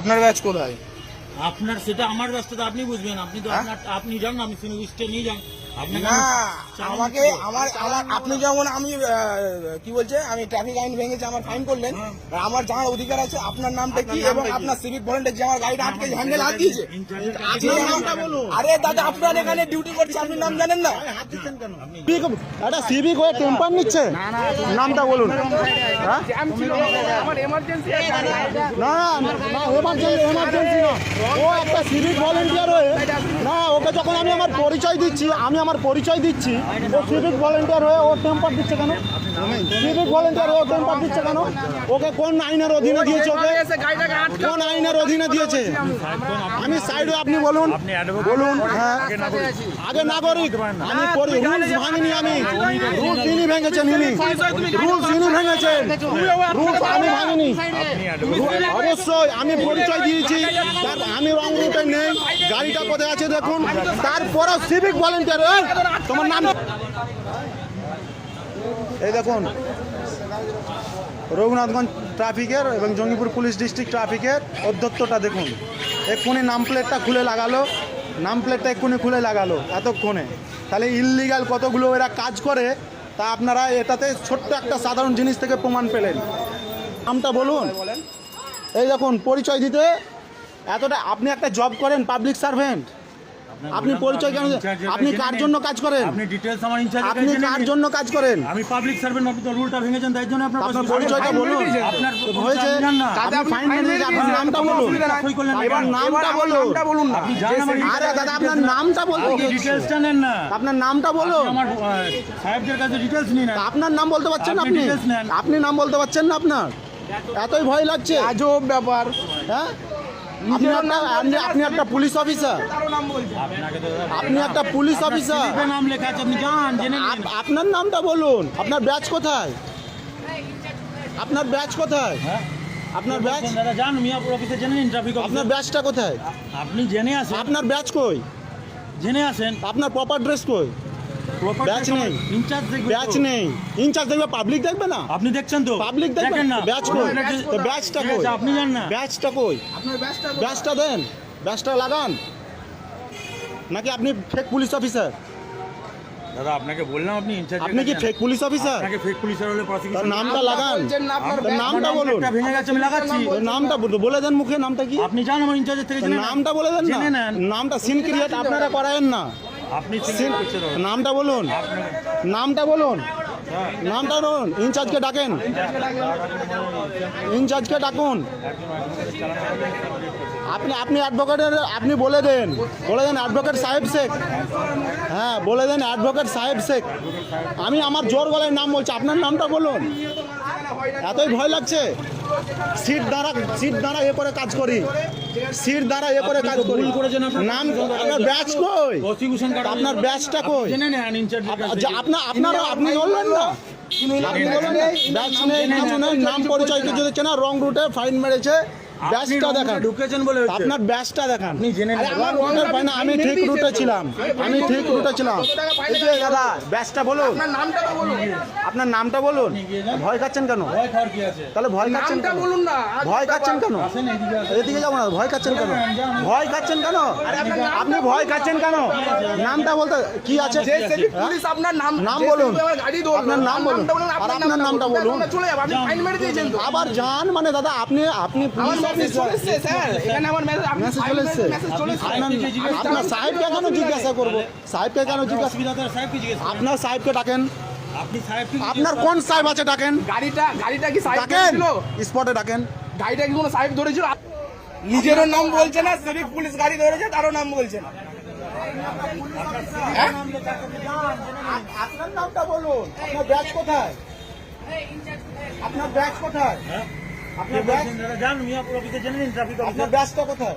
আপনার ব্যাচ কোথায়? আপনার সেটা আমার ব্যস্ততা আপনি বুঝবেন। আপনি তো হ্যাঁ? আপনার আপনি যান আমি বুঝতে নিয়ে যান না আমাকে আমার আমার আপনি যেমন আমি কি বলছে আমি ট্রাফিক আইন ভেঙেছি আমার ফাইন করলেন হ্যাঁ। আমার জানার অধিকার আছে আপনার নামটা কি এবং আপনার সিভিক ভলেন্টিয়ার যে আমার গাড়িটা আটকে হ্যান্ডেল হাত দিয়েছে আরে দাদা আপনার এখানে ডিউটি করছে আপনি নাম জানেন না একটা সিভিক হয়ে টেম্পার নিচ্ছে নামটা বলুন হ্যাঁ? না না না এমার্জেন্সি এমার্জেন্সি না ও একটা সিভিক ভলেন্টিয়ার হয়ে না ওকে যখন আমি আমার পরিচয় দিচ্ছি, আমি আমার পরিচয় দিচ্ছি, ও সিভিক ভলেন্টিয়ার হয়ে ও টেম্পার দিচ্ছে কেন? ওকে কোন অধীনে দিয়েছে কোন আইনের অধীনে দিয়েছে? আমি সাইড আপনি বলুন। বলুন হ্যাঁ। আমি ভাঙিনি আমি। ভেঙেছেন আমি ভাঙিনি। অবশ্যই আমি পরিচয় দিয়েছি। আমি রং রুটে নেই। গাড়িটা কোথায় আছে দেখুন। তারপরে সিভিক ভলেন্টিয়ার তোমার নাম? এই দেখুন, রঘুনাথগঞ্জ ট্রাফিকের এবং জঙ্গিপুর পুলিশ ডিস্ট্রিক্ট ট্রাফিকের অধ্যক্ষটা দেখুন। এক্ষুনি নাম প্লেটটা খুলে লাগালো। নাম প্লেটটা এক্ষুনি খুলে লাগালো, এতক্ষণে। তাহলে ইললিগাল কতগুলো এরা কাজ করে, তা আপনারা এটাতে ছোট্ট একটা সাধারণ জিনিস থেকে প্রমাণ পেলেন। নামটা বলুন। এই দেখুন, পরিচয় দিতে এতটা আপনি একটা জব করেন পাবলিক সার্ভেন্ট আপনি পরিচয় কেন আপনি কার জন্য কাজ করেন? আপনি ডিটেলস আমার ইনচার্জ আপনি কার জন্য কাজ করেন? আমি পাবলিক সার্ভেন্ট আপনি তো রুলটা ভেঙেছেন তাই জন্য আপনার আপনার পরিচয়টা বলুন। আপনার হয়েছে না। ফাইন দিয়েছে, আপনার নামটা বলুন। এবার নামটা বলুন। নামটা বলুন না। আপনি জান আমার আরে দাদা আপনার নামটা বলতে দিচ্ছি। ডিটেলসটা নেন না। আপনার নামটা বলুন। আমার সাহেবদের কাছে ডিটেলস নিন। না আপনার নাম বলতে পারছেন আপনি আপনি? আপনি নাম বলতে পারছেন না আপনার? এতই ভয় লাগছে। আজব ব্যাপার। হ্যাঁ? আপনি একটা আপনি- আপনি একটা পুলিশ অফিসার আপনি একটা পুলিশ অফিসার নাম লেখা আছে আপনি জেনে আপনার নামটা বলুন। আপনার ব্যাচ কোথায়? আপনার ব্যাচ কোথায়? হ্যাঁ? আপনার ব্যাচ? দাদা যান মিয়াপুর অফিসে জেনে নিন ট্রাফিক আপনার ব্যাচটা কোথায়? আপনি জেনে আসেন। আপনার ব্যাচ কই? জেনে আসেন। আপনার প্রপার ড্রেস কই? ব্যাচ নেই। ইনচার্জ দেখবে ব্যাচ নেই। ইনচার্জ দেখবে পাবলিক দেখবে না? আপনি দেখছেন তো? পাবলিক দেখবে? না। ব্যাচ কই? তো ব্যাচটা কই? আপনি জান না। ব্যাচটা কই? আপনার ব্যাচটা ব্যাচটা দেন। ব্যাচটা লাগান। নাকি আপনি ফেক পুলিশ অফিসার দাদা আপনাকে বললাম আপনি ইনচার্জ আপনি কি ফেক পুলিশ অফিসার আপনাকে ফেক পুলিশের হলে প্রসিকিউশন নামটা লাগান। আপনার নামটা বলুন। ভেঙে গেছে আমি লাগাচ্ছি। নামটা বলুন- বলে দেন মুখে নামটা কি? আপনি জান আমার ইনচার্জের থেকে নামটা বলে দেন না। নামটা সিন ক্রিয়েট আপনারা করায়েন না। আপনি নামটা বলুন। নামটা বলুন। নামটা বলুন। ইনচার্জকে ডাকেন। ইনচার্জকে ডাকুন। আপনি আপনি অ্যাডভোকেটের আপনি বলে দেন। বলে দেন অ্যাডভোকেট সাহেব শেখ। হ্যাঁ বলে দেন অ্যাডভোকেট সাহেব শেখ। আমি আমার জোর গলায় নাম বলছি। আপনার নামটা বলুন। এতই ভয় লাগছে। সিট দ্বারা সিট দ্বারা এ করে কাজ করি। সিট দ্বারা এ করে কাজ করি। নাম আপনার ব্যাচ কই? আপনার ব্যাচটা কই? আপনার আপনারা আপনি বললেন না। আপনি বললেন ব্যাচ নেই নাম পরিচয় কিছু দিচ্ছে না রং রুটে ফাইন মেরেছে। ব্যাচটা দেখান। ঢুকেছেন বলে আপনার ব্যাচটা দেখান। আপনি জেনে আমার রঙের পাই না আমি ঠিক রুটে ছিলাম। আমি ঠিক রুটে ছিলাম। এই যে দাদা ব্যাচটা বলুন। আপনার নামটা বলুন। আপনার নামটা বলুন। ভয় খাচ্ছেন কেন? তাহলে ভয় খাচ্ছেন কেন? বলুন না ভয় খাচ্ছেন কেন? এদিকে যাব না ভয় খাচ্ছেন কেন? ভয় খাচ্ছেন কেন? আপনি ভয় খাচ্ছেন কেন? নামটা বলতে কি আছে? যে? পুলিশ আপনার নাম নাম বলুন। আপনার নাম বলুন। আর আপনার নামটা বলুন। চলে যাব। আপনি ফাইন মেরে দিয়েছেন আবার যান মানে দাদা আপনি আপনি পুলিশ মেসেজ অফিসার স্যার। এখানে আমার মেসেজ আপনি মেসেজ fine চলে মেরে- এসছে মেসেজ চলে আপনার সাহেবকে কেন জিজ্ঞাসা করব? সাহেবকে কেন জিজ্ঞাসা। আপনার সাহেবকে ডাকেন। আপনার কোন সাহেব আছে ডাকেন? গাড়িটা গাড়িটা কি সাহেব ডাকেন। স্পটে ডাকেন। গাড়িটা কি কোনো সাহেব ধরেছিল? নিজেরও নাম বলছে না সিভিক পুলিশ গাড়ি ধরেছে তারও নাম বলছে না। হ্যাঁ? আপনার নামটা বলুন। আপনার ব্যাচ কোথায়? আপনার ব্যাচ কোথায়? হ্যাঁ? আপনার অফিসে জেনে নিন ট্রাফিক আপনার অফিসার। কোথায়?